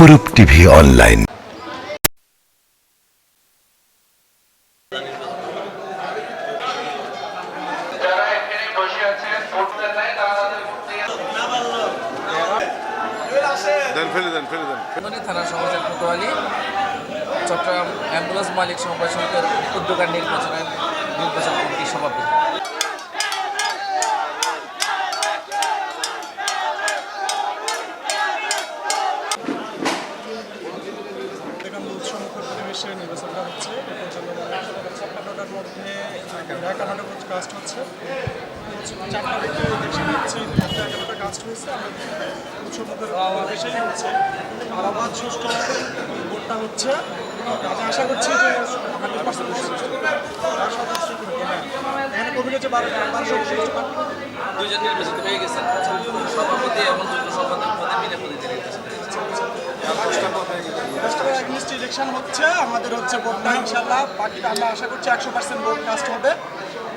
অপরূপ TV online. যারা এখানে বসে আছে পড়তে চায় তারা তাদের পড়তে দেন ফেলে দেন ফেলে দেন। থানা সমাজের কোতোয়ালি চট্টগ্রাম অ্যাম্বুলেন্স মালিক সমবায় সমিতির উদ্যোগের নির্বাচনের নির্বাচন কমিটির সভাপতি এখানে উৎসমুখর পরিবেশে নির্বাচনটা হচ্ছে। ছাপ্পান্নটার মধ্যে একান্নটা কাস্ট হচ্ছে। চারটা থেকে হচ্ছে একান্নটা কাস্ট হয়েছে। উৎসমুখের পরিবেশেই হচ্ছে আবার ভোটটা হচ্ছে। আশা করছি যে হান্ড্রেড পার্সেন্ট এখানে কবি হচ্ছে বারো বারোশো দুইজন নির্বাচিত হয়ে গেছেন সভাপতি এবং যুগ্ম সভাপতি পদে মিলে পদে নির্বাচিত হয়েছে লিস্ট ইলেকশন হচ্ছে। আমাদের হচ্ছে ভোটটা ইনশাল্লাহ বাকিটা আমরা আশা করছি একশো পার্সেন্ট ভোট কাস্ট হবে।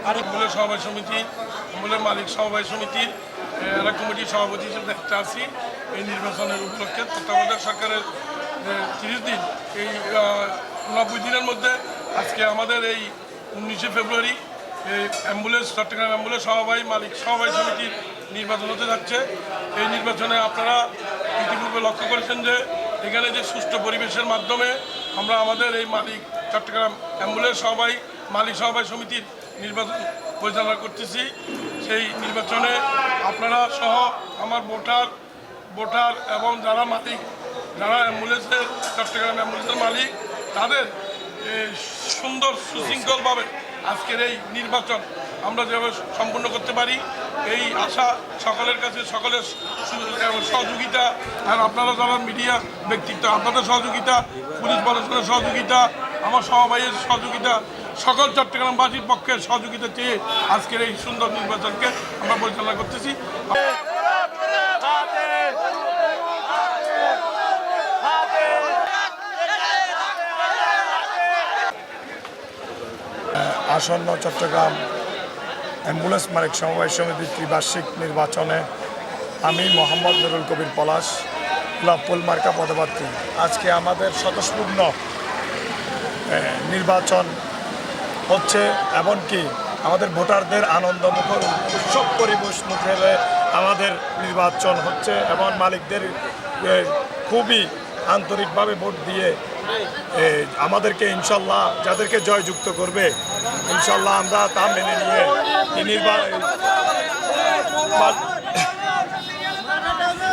আর মূলের সমবায় সমিতি, মূলের মালিক সমবায় সমিতির এরা কমিটির সভাপতি হিসেবে দেখতে আসি এই নির্বাচনের উপলক্ষে তত্ত্বাবধায়ক সরকারের তিরিশ দিন, এই নব্বই দিনের মধ্যে আজকে আমাদের এই উনিশে ফেব্রুয়ারি এই অ্যাম্বুলেন্স, চট্টগ্রাম অ্যাম্বুলেন্স সমবায় মালিক সমবায় সমিতির নির্বাচন হতে যাচ্ছে। এই নির্বাচনে আপনারা ইতিপূর্বে লক্ষ্য করেছেন যে এখানে যে সুষ্ঠু পরিবেশের মাধ্যমে আমরা আমাদের এই মালিক চট্টগ্রাম অ্যাম্বুলেন্স সবাই মালিক সহবাই সমিতির নির্বাচন পরিচালনা করতেছি। সেই নির্বাচনে আপনারা সহ আমার ভোটার ভোটার এবং যারা মালিক, যারা অ্যাম্বুলেন্সের, চট্টগ্রাম অ্যাম্বুলেন্সের মালিক, তাদের সুন্দর সুশৃঙ্খলভাবে আজকের এই নির্বাচন আমরা যেভাবে সম্পূর্ণ করতে পারি এই আশা সকলের কাছে, সকলের সহযোগিতা। আর আপনারা যারা মিডিয়া ব্যক্তিত্ব, আপনাদের সহযোগিতা, পুলিশ প্রশাসনের সহযোগিতা, আমার সহবাহীর সহযোগিতা, সকল চট্টগ্রামবাসীর পক্ষে সহযোগিতা চেয়ে আজকের এই সুন্দর নির্বাচনকে আমরা পরিচালনা করতেছি। আসন্ন চট্টগ্রাম অ্যাম্বুলেন্স মালিক সমবায় সমিতির ত্রিবার্ষিক নির্বাচনে আমি মোহাম্মদ নুরুল কবির পলাশ ফুল মার্কা পদপ্রার্থী। আজকে আমাদের স্বতঃস্পূর্ণ নির্বাচন হচ্ছে এমনকি আমাদের ভোটারদের আনন্দমুখর উৎসব পরিবেশ মুখে আমাদের নির্বাচন হচ্ছে এবং মালিকদের খুবই আন্তরিকভাবে ভোট দিয়ে আমাদেরকে ইনশাল্লাহ যাদেরকে জয়যুক্ত করবে ইনশাল্লাহ আমরা তা মেনে নিয়ে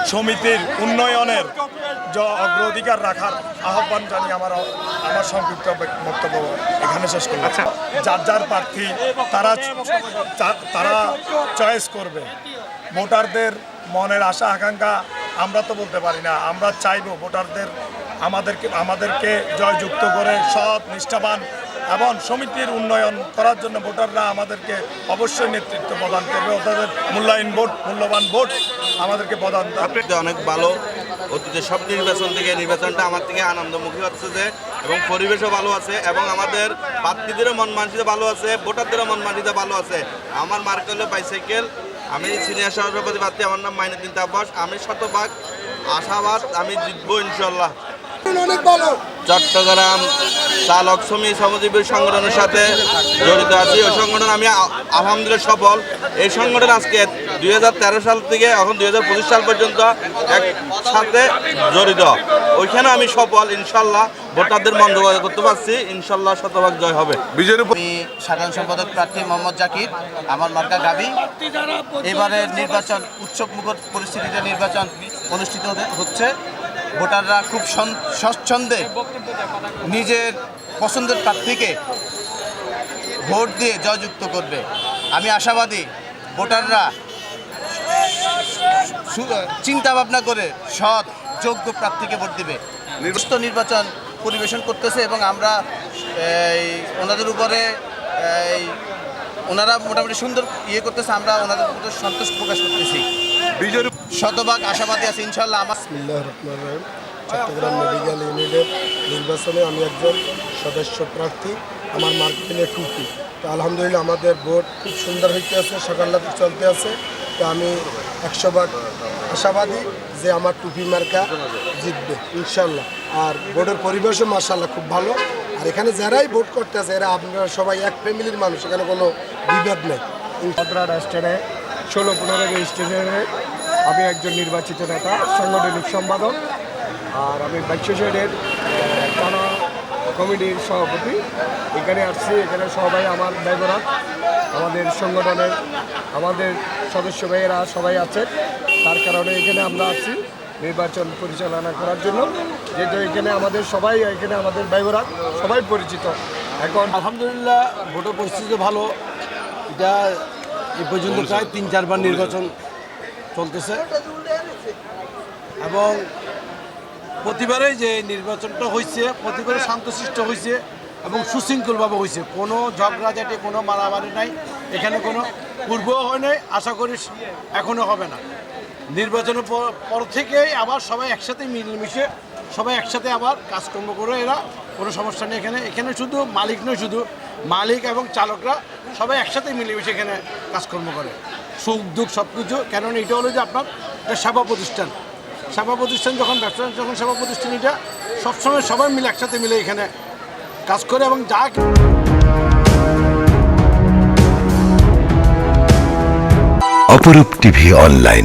সমিতির উন্নয়নের য- অগ্রাধিকার রাখার আহ্বান জানিয়ে আমার আমার সংক্ষিপ্ত বক্তব্য এখানে শেষ করলাম। যার যার প্রার্থী তারা তারা চয়েস করবে। ভোটারদের মনের আশা আকাঙ্ক্ষা আমরা তো বলতে পারি না, আমরা চাইব ভোটারদের আমাদেরকে আমাদেরকে জয়যুক্ত করে সৎ, নিষ্ঠাবান এবং সমিতির উন্নয়ন করার জন্য ভোটাররা আমাদেরকে অবশ্যই নেতৃত্ব প্রদান করবে। তাদের মূল্যায়ন ভোট, মূল্যবান ভোট আমাদেরকে প্রদান করবে। অনেক ভালো অতীতে সব নির্বাচন থেকে, নির্বাচনটা আমার থেকে আনন্দমুখী হচ্ছে যে, এবং পরিবেশও ভালো আছে, এবং আমাদের প্রার্থীদেরও মন মানসিকতা ভালো আছে, ভোটারদেরও মন মানসিকতা ভালো আছে। আমার মার্ক হলো বাইসাইকেল আমি সিনিয়র সভাপতি প্রার্থী আমার নাম মাইনুদ্দিন তাব্বাস। আমি শতভাগ আশাবাদ আমি জিতবো ইনশাল্লাহ চট্টগ্রাম চালক শ্রমিক শ্রমজীবী সংগঠনের সাথে জড়িত আছি। ওই সংগঠন আমি আলহামদুলিল্লাহ সফল। এই সংগঠন আজকে দুই হাজার তেরো সাল থেকে এখন দুই হাজার পঁচিশ সাল পর্যন্ত একসাথে জড়িত। ওইখানে আমি সফল ইনশাল্লাহ ভোটারদের মন করতে পারছি। ইনশাল্লাহ শতভাগ জয় হবে। বিজয়ের সাধারণ সম্পাদক প্রার্থী মোহাম্মদ জাকির, আমার মার্কা গাবি। এবারের নির্বাচন উৎসব মুখর পরিস্থিতিতে নির্বাচন অনুষ্ঠিত হচ্ছে। ভোটাররা খুব স্বচ্ছন্দে নিজের পছন্দের প্রার্থীকে ভোট দিয়ে জয়যুক্ত করবে। আমি আশাবাদী ভোটাররা চিন্তা ভাবনা করে সৎ, যোগ্য প্রার্থীকে ভোট দিবে। নির্বাচন পরিবেশন করতেছে এবং আমরা ওনাদের উপরে এই ওনারা মোটামুটি সুন্দর ইয়ে করতেছে আমরা ওনাদের উপরে সন্তোষ প্রকাশ করতেছি। বিজয় শতভাগ আশাবাদী আছে ইনশাল্লাহ আমার চট্টগ্রাম মেডিকেল ইউনিটের নির্বাচনে আমি একজন সদস্য প্রার্থী আমার মার্কেটিংয়ে টুপি। তো আলহামদুলিল্লাহ আমাদের ভোট খুব সুন্দর হইতে আছে সকাল রাতে চলতে আছে। তো আমি একশো ভাগ আশাবাদী যে আমার টুপি মার্কা জিতবে ইনশাল্লাহ আর ভোটের পরিবেশও মার্শাল্লাহ খুব ভালো। আর এখানে যারাই ভোট করতেছে, এরা আপনারা সবাই এক ফ্যামিলির মানুষ, এখানে কোনো বিভেদ নেই। রাষ্ট্রে ষোলো পনেরো স্টেশনে আমি একজন নির্বাচিত নেতা, সাংগঠনিক সম্পাদক, আর আমি বাইশ সাইডের টানা কমিটির সভাপতি। এখানে আসছি, এখানে সবাই আমার ড্রাইভাররা আমাদের সংগঠনের, আমাদের সদস্য ভাইয়েরা সবাই আছে। তার কারণে এখানে আমরা আছি। নির্বাচন পরিচালনা করার জন্য যেহেতু এখানে আমাদের সবাই, এখানে আমাদের ড্রাইভাররা সবাই পরিচিত। এখন আলহামদুলিল্লাহ, ভোটের পরিস্থিতি ভালো। এটা এ পর্যন্ত প্রায় তিন, চারবার নির্বাচন চলতেছে। এবং প্রতিবারেই যে নির্বাচনটা হয়েছে প্রতিবারে শান্তশিষ্ট হয়েছে এবং সুশৃঙ্খলভাবে হয়েছে কোনো ঝগড়াঝাটি, কোনো মারামারি নাই। এখানে কোনো পূর্বও হয় নাই, আশা করি এখনও হবে না। নির্বাচনের পর থেকেই আবার সবাই একসাথে মিলেমিশে, সবাই একসাথে আবার কাজকর্ম করে এরা, কোনো সমস্যা নেই এখানে। এখানে শুধু মালিক নয়, শুধু মালিক এবং চালকরা সবাই একসাথে মিলেমিশে এখানে কাজকর্ম করে। সুখ, দুঃখ সব কিছু কেননা এটা হলো যে আপনার একটা সেবা প্রতিষ্ঠান। সেবা প্রতিষ্ঠান যখন, ব্যবসা যখন সেবা প্রতিষ্ঠান এটা, সবসময় সবাই মিলে একসাথে মিলে এখানে কাজ করে এবং যা অপরূপ টিভি অনলাইন।